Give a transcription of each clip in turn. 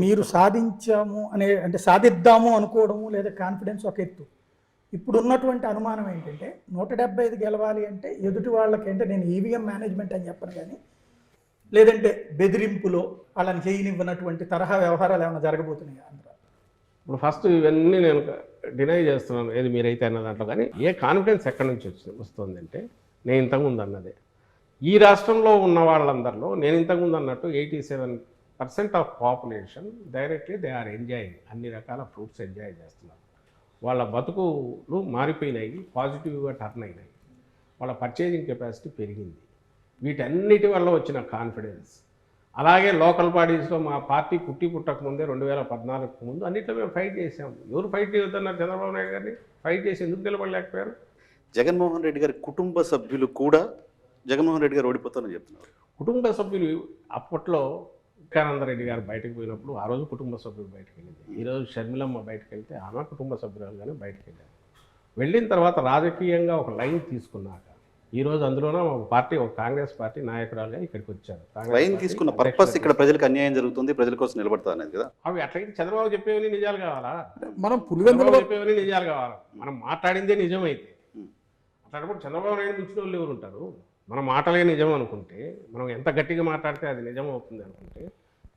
మీరు సాధించాము అనే అంటే సాధిద్దాము అనుకోవడము లేదా కాన్ఫిడెన్స్ ఒక ఎత్తు. ఇప్పుడు ఉన్నటువంటి అనుమానం ఏంటంటే నూట డెబ్బై ఐదు గెలవాలి అంటే ఎదుటి వాళ్ళకి అంటే నేను ఈవీఎం మేనేజ్మెంట్ అని చెప్పను కానీ లేదంటే బెదిరింపులో వాళ్ళని చేయనివ్వనటువంటి తరహా వ్యవహారాలు ఏమైనా జరగబోతున్నాయి ఆంధ్ర? ఇప్పుడు ఫస్ట్ ఇవన్నీ నేను డినై చేస్తున్నాను. ఏది మీరైతే అన్న దాంట్లో కానీ ఏ కాన్ఫిడెన్స్ ఎక్కడి నుంచి వచ్చి వస్తుంది అంటే నేను ఇంతకుముందు అన్నదే. ఈ రాష్ట్రంలో ఉన్న వాళ్ళందరిలో నేను ఇంతకుముందు అన్నట్టు eighty seven percent of population directly they are enjoying అన్ని రకాల ఫ్రూట్స్ ఎంజాయ్ చేస్తున్నారు. వాళ్ళ బతుకులు మారిపోయినాయి పాజిటివ్గా టర్న్ అయినాయి. వాళ్ళ పర్చేజింగ్ కెపాసిటీ పెరిగింది. వీటన్నిటి వల్ల వచ్చిన కాన్ఫిడెన్స్. అలాగే లోకల్ బాడీస్లో మా పార్టీ పుట్టి పుట్టక ముందే రెండు వేల పద్నాలుగు ముందు అన్నిట్లో మేము ఫైట్ చేసాం. ఎవరు ఫైట్ చేయొద్దన్నారు చంద్రబాబు నాయుడు గారిని? ఫైట్ చేసి ఎందుకు నిలబడలేకపోయారు? జగన్మోహన్ రెడ్డి గారి కుటుంబ సభ్యులు కూడా జగన్మోహన్ రెడ్డి గారు ఓడిపోతారని చెప్తున్నారు. కుటుంబ సభ్యులు అప్పట్లో రెడ్డి గారు బయటకు పోయినప్పుడు ఆ రోజు కుటుంబ సభ్యులు బయటకు వెళ్ళింది. ఈరోజు షర్మిలమ్మ బయటకు వెళ్తే ఆమె కుటుంబ సభ్యురాలుగానే బయటకు వెళ్ళారు. వెళ్ళిన తర్వాత రాజకీయంగా ఒక లైన్ తీసుకున్నాక ఈ రోజు అందులోనే ఒక పార్టీ ఒక కాంగ్రెస్ పార్టీ నాయకురాలుగా ఇక్కడికి వచ్చారు. లైన్ తీసుకున్న పర్పస్ ఇక్కడ ప్రజలకు అన్యాయం జరుగుతుంది ప్రజల కోసం నిలబడతా అనేది కదా? అవి అట్లయితే చంద్రబాబు చెప్పేవని నిజాలు కావాలా? మనం పులివెందుల చంద్రబాబు చెప్పేవని నిజాలు కావాలా? మనం మాట్లాడిందే నిజమైతే. అట్లాంటప్పుడు చంద్రబాబు నాయుడు మించిన వాళ్ళు ఎవరు ఉంటారు? మన మాటలే నిజం అనుకుంటే మనం ఎంత గట్టిగా మాట్లాడితే అది నిజం అవుతుంది అనుకుంటే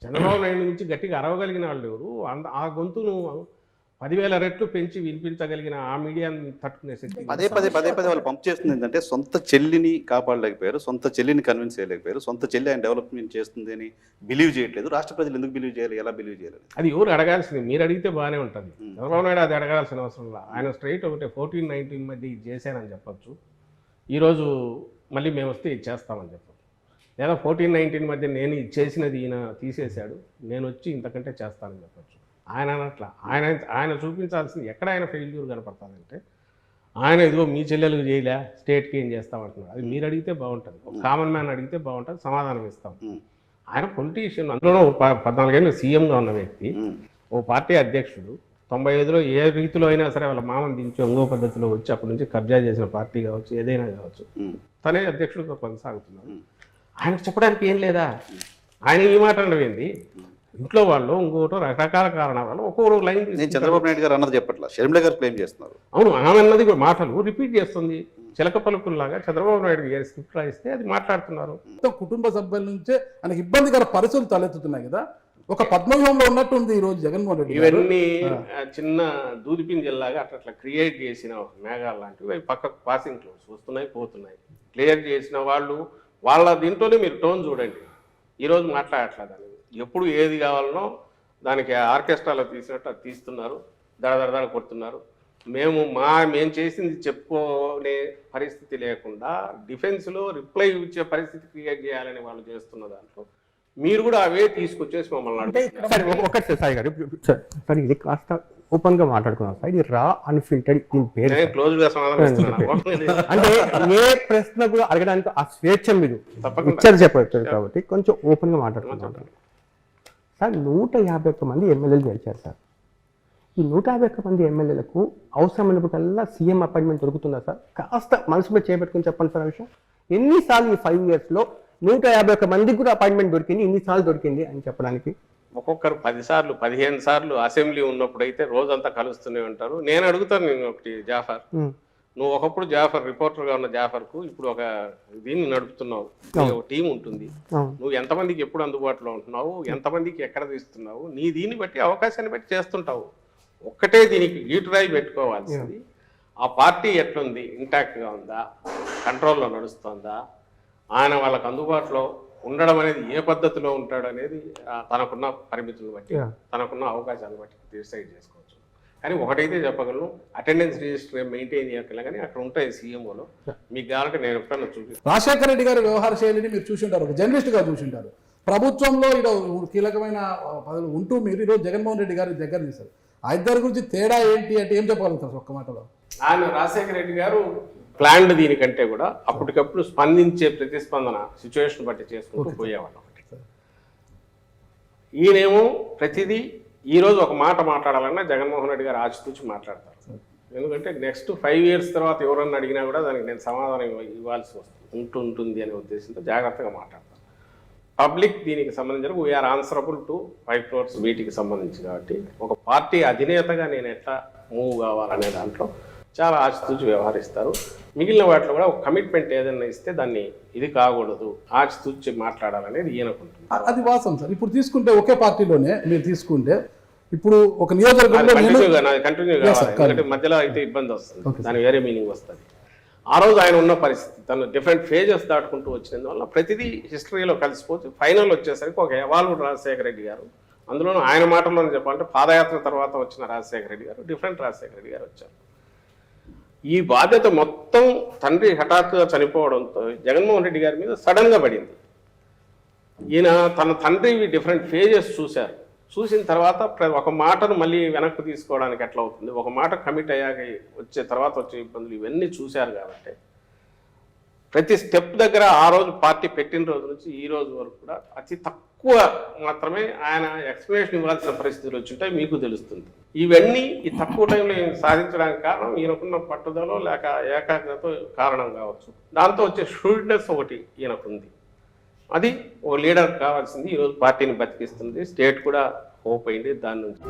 చంద్రబాబు నాయుడు నుంచి గట్టిగా అరవగలిగిన వాళ్ళు ఎవరు? అంద ఆ గొంతును పదివేల రెట్లు పెంచి వినిపించగలిగిన ఆ మీడియాని తట్టుకునే శక్తి పదే పదే పదే పదే వాళ్ళు పంప్ చేస్తుంది ఏంటంటే సొంత చెల్లిని కాపాడలేకపోయారు సొంత చెల్లిని కన్విన్స్ చేయలేకపోయారు సొంత చెల్లి ఆయన డెవలప్మెంట్ చేస్తుంది అని బిలీవ్ చేయట్లేదు. రాష్ట్ర ప్రజలు ఎందుకు బిలీవ్ చేయాలి? ఎలా బిలీవ్ చేయాలి అది ఎవరు అడగాల్సింది? మీరు అడిగితే బాగానే ఉంటుంది. చంద్రబాబు నాయుడు అది అడగాల్సిన అవసరం లేదు. ఆయన స్ట్రైట్ ఒకటే ఫోర్టీన్ నైన్టీన్ మధ్య ఇది చేశానని చెప్పొచ్చు. ఈరోజు మళ్ళీ మేము వస్తే ఇది చేస్తామని చెప్పచ్చు. లేదా ఫోర్టీన్ నైన్టీన్ మధ్య నేను చేసినది ఈయన తీసేశాడు నేను వచ్చి ఇంతకంటే చేస్తానని చెప్పొచ్చు ఆయన అనట్లా ఆయన ఆయన చూపించాల్సింది ఎక్కడ ఆయన ఫెయిల్యూర్ కనపడతాదంటే ఆయన ఇదిగో మీ చెల్లెలకు చేయలే స్టేట్కి ఏం చేస్తామంటున్నారు అది మీరు అడిగితే బాగుంటుంది ఒక కామన్ మ్యాన్ అడిగితే బాగుంటుంది సమాధానం ఇస్తాం. ఆయన పొలిటీషియన్ అందులోనూ పద్నాలుగేళ్ళు సీఎంగా ఉన్న వ్యక్తి. ఓ పార్టీ అధ్యక్షుడు తొంభై ఐదులో ఏ రీతిలో అయినా సరే వాళ్ళ మామని దించి ఇంకో పద్ధతిలో వచ్చి అప్పటి నుంచి కబ్జా చేసిన పార్టీ కావచ్చు ఏదైనా కావచ్చు. తనే అధ్యక్షుడిగా కొనసాగుతున్నారు ఉం. ఆయనకు చెప్పడానికి ఏం లేదా? ఆయన ఈ మాట అనడం ఏంది? ఇంట్లో వాళ్ళు ఇంకోటో రకరకాల కారణాల వల్ల ఒక్కొక్క లైన్ నేను. చంద్రబాబు నాయుడు గారు అన్నది చెప్పట్లా. షర్మిల గారు క్లెయిమ్ చేస్తున్నారు. అవును ఆమె అన్నది కూడా మాటలు రిపీట్ చేస్తుంది. చిలక పలుకుల్లాగా చంద్రబాబు నాయుడు గారి స్క్రిప్ట్ రాయిస్తే అది మాట్లాడుతున్నారు. కుటుంబ సభ్యుల నుంచే ఆయనకి ఇబ్బందికర పరిస్థితులు తలెత్తుతున్నాయి కదా. ఒక పద్మవ్యూహంలో ఉన్నట్టుంది ఈ రోజు జగన్మోహన్ రెడ్డి. ఇవన్నీ చిన్న దూదిపింజల్లాగా అట్లా అట్లా క్రియేట్ చేసిన మేఘాలు లాంటివి అవి పక్కకు పాసింగ్ క్లోడ్స్ వస్తున్నాయి పోతున్నాయి. క్లియర్ చేసిన వాళ్ళు వాళ్ళ దీంట్లోనే మీరు టోన్ చూడండి. ఈరోజు మాట్లాడట్లేదు. ఎప్పుడు ఏది కావాలనో దానికి ఆర్కెస్ట్రాలో తీసినట్టు అది తీస్తున్నారు. దడ దడ దడ కొడుతున్నారు. మేము మా మేము చేసింది చెప్పుకోనే పరిస్థితి లేకుండా డిఫెన్స్లో రిప్లై ఇచ్చే పరిస్థితి క్రియేట్ చేయాలని వాళ్ళు చేస్తున్న దాంట్లో మీరు కూడా అవే తీసుకొచ్చేసి మమ్మల్ని అంటే ఒకటి సార్ సాయి గారు సార్ సార్ ఇది కాస్త ఓపెన్గా మాట్లాడుకున్నాం సార్. ఇది రా ఇస్తున్నాను? అంటే ఏ ప్రశ్న కూడా అడగడానికి ఆ స్వేచ్ఛ మీరు. ఇచ్చారు చెప్పారు కాబట్టి కొంచెం ఓపెన్గా మాట్లాడుకుంటాం సార్ నూట యాభై ఒక్క మంది ఎమ్మెల్యేలు గెలిచారు సార్. ఈ నూట యాభై ఒక్క మంది ఎమ్మెల్యేలకు అవసరమైనప్పుడల్లా సీఎం అపాయింట్మెంట్ దొరుకుతుందా సార్? కాస్త మనసు మీద చేపెట్టుకుని చెప్పండి సార్ విషయం. ఎన్నిసార్లు ఈ ఫైవ్ ఇయర్స్లో నూట యాభై ఒక్క మందికి కూడా అపాయింట్మెంట్ దొరికింది ఇన్నిసార్లు దొరికింది అని చెప్పడానికి ఒక్కొక్కరు పది సార్లు పదిహేను సార్లు అసెంబ్లీ ఉన్నప్పుడు అయితే రోజంతా కలుస్తూనే ఉంటారు. నేను అడుగుతాను నేను ఒకటి జాఫర్. నువ్వు ఒకప్పుడు జాఫర్ రిపోర్టర్గా ఉన్న జాఫర్కు ఇప్పుడు ఒక దీన్ని నడుపుతున్నావు. ఒక టీం ఉంటుంది. నువ్వు ఎంతమందికి ఎప్పుడు అందుబాటులో ఉంటున్నావు? ఎంతమందికి ఎక్కడ తీస్తున్నావు? నీ దీన్ని బట్టి అవకాశాన్ని బట్టి చేస్తుంటావు. ఒక్కటే దీనికి గీటురాయి పెట్టుకోవాల్సింది. ఆ పార్టీ ఎట్లుంది? ఇంటాక్ట్గా ఉందా? కంట్రోల్లో నడుస్తుందా? ఆయన వాళ్ళకి అందుబాటులో ఉండడం అనేది ఏ పద్ధతిలో ఉంటాడు అనేది తనకున్న పరిమితులను బట్టి. తనకున్న అవకాశాలను బట్టి డిసైడ్ చేసుకోవచ్చు. కానీ ఒకటైతే చెప్పగలను అటెండెన్స్ రిజిస్టర్ మెయింటైన్ చేయగల కానీ అక్కడ ఉంటాయి సీఎంఓలో మీకు కావాలంటే నేను ఎప్పుడన్నా చూపిస్తాను రాజశేఖర రెడ్డి గారి వ్యవహార శైలిని మీరు చూసింటారు ఒక జర్నలిస్ట్గా చూసింటారు. ప్రభుత్వంలో ఈడ కీలకమైన పదవులు ఉంటూ మీరు ఈరోజు జగన్మోహన్ రెడ్డి గారి దగ్గర తీశారు. ఆ ఇద్దరి గురించి తేడా ఏంటి అంటే ఏం చెప్పగలుగుతారు ఒక్క మాటలో? ఆయన రాజశేఖర రెడ్డి గారు ప్లాన్డ్ దీనికంటే కూడా అప్పటికప్పుడు స్పందించే ప్రతిస్పందన సిచ్యువేషన్ బట్టి చేసుకుంటూ పోయేవాళ్ళం. ఈయనేమో ప్రతిదీ ఈ రోజు ఒక మాట మాట్లాడాలన్నా జగన్మోహన్ రెడ్డి గారు ఆచితూచి మాట్లాడతారు. ఎందుకంటే నెక్స్ట్ ఫైవ్ ఇయర్స్ తర్వాత ఎవరన్నా అడిగినా కూడా దానికి నేను సమాధానం ఇవ్వ- ఇవ్వాల్సి వస్తుంది. ఉంటుంటుంది అనే ఉద్దేశంతో జాగ్రత్తగా మాట్లాడతాను పబ్లిక్ దీనికి సంబంధించిన we are answerable to five floors వీటికి సంబంధించి కాబట్టి ఒక పార్టీ అధినేతగా నేను ఎట్లా మూవ్ కావాలనే దాంట్లో చాలా ఆచితూచి వ్యవహరిస్తారు. మిగిలిన వాటిలో కూడా ఒక కమిట్మెంట్ ఏదైనా ఇస్తే దాన్ని ఇది కాకూడదు ఆచితూచి మాట్లాడాలనేది ఈయనకుంటుంది. అది వాస్తవం సార్. ఇప్పుడు తీసుకుంటే ఒకే పార్టీలోనే మీరు తీసుకుంటే ఇప్పుడు ఒక నియోజకవర్గంలో కంటిన్యూ కావాలి. మధ్యలో అయితే ఇబ్బంది వస్తుంది. దాని వేరే మీనింగ్ వస్తుంది. ఆ రోజు ఆయన ఉన్న పరిస్థితి తను డిఫరెంట్ ఫేజెస్ దాటుకుంటూ వచ్చినందువల్ల ప్రతిదీ హిస్టరీలో కలిసిపోతే ఫైనల్ వచ్చేసరికి ఒక ఎవాల్వ్డ్ రాజశేఖర రెడ్డి గారు అందులోనూ ఆయన మాటల్లోనే చెప్పాలంటే పాదయాత్ర తర్వాత వచ్చిన రాజశేఖర రెడ్డి గారు డిఫరెంట్ రాజశేఖర రెడ్డి గారు వచ్చారు. ఈ బాధ్యత మొత్తం తండ్రి హఠాత్తుగా చనిపోవడంతో జగన్మోహన్ రెడ్డి గారి మీద సడన్గా పడింది. ఈయన తన తండ్రి డిఫరెంట్ ఫేజెస్ చూశారు. చూసిన తర్వాత ఒక మాటను మళ్ళీ వెనక్కి తీసుకోవడానికి ఎట్లా అవుతుంది? ఒక మాట కమిట్ అయ్యాక వచ్చే తర్వాత వచ్చే ఇబ్బందులు ఇవన్నీ చూశారు కాబట్టి. ప్రతి స్టెప్ దగ్గర ఆ రోజు పార్టీ పెట్టిన రోజు నుంచి ఈ రోజు వరకు కూడా అతి తక్కువ మాత్రమే ఆయన ఎక్స్ప్లెనేషన్ ఇవ్వాల్సిన పరిస్థితులు వచ్చుంటాయి మీకు తెలుస్తుంది. ఇవన్నీ ఈ తక్కువ టైంలో సాధించడానికి కారణం ఈయనకున్న పట్టుదల లేక ఏకాగ్రత కారణం కావచ్చు. దాంతో వచ్చే షూడ్నెస్ ఒకటి ఈయనకుంది. అది ఓ లీడర్ కావాల్సింది ఈరోజు పార్టీని బతికిస్తుంది స్టేట్ కూడా హోప్ అయింది దాని నుంచి.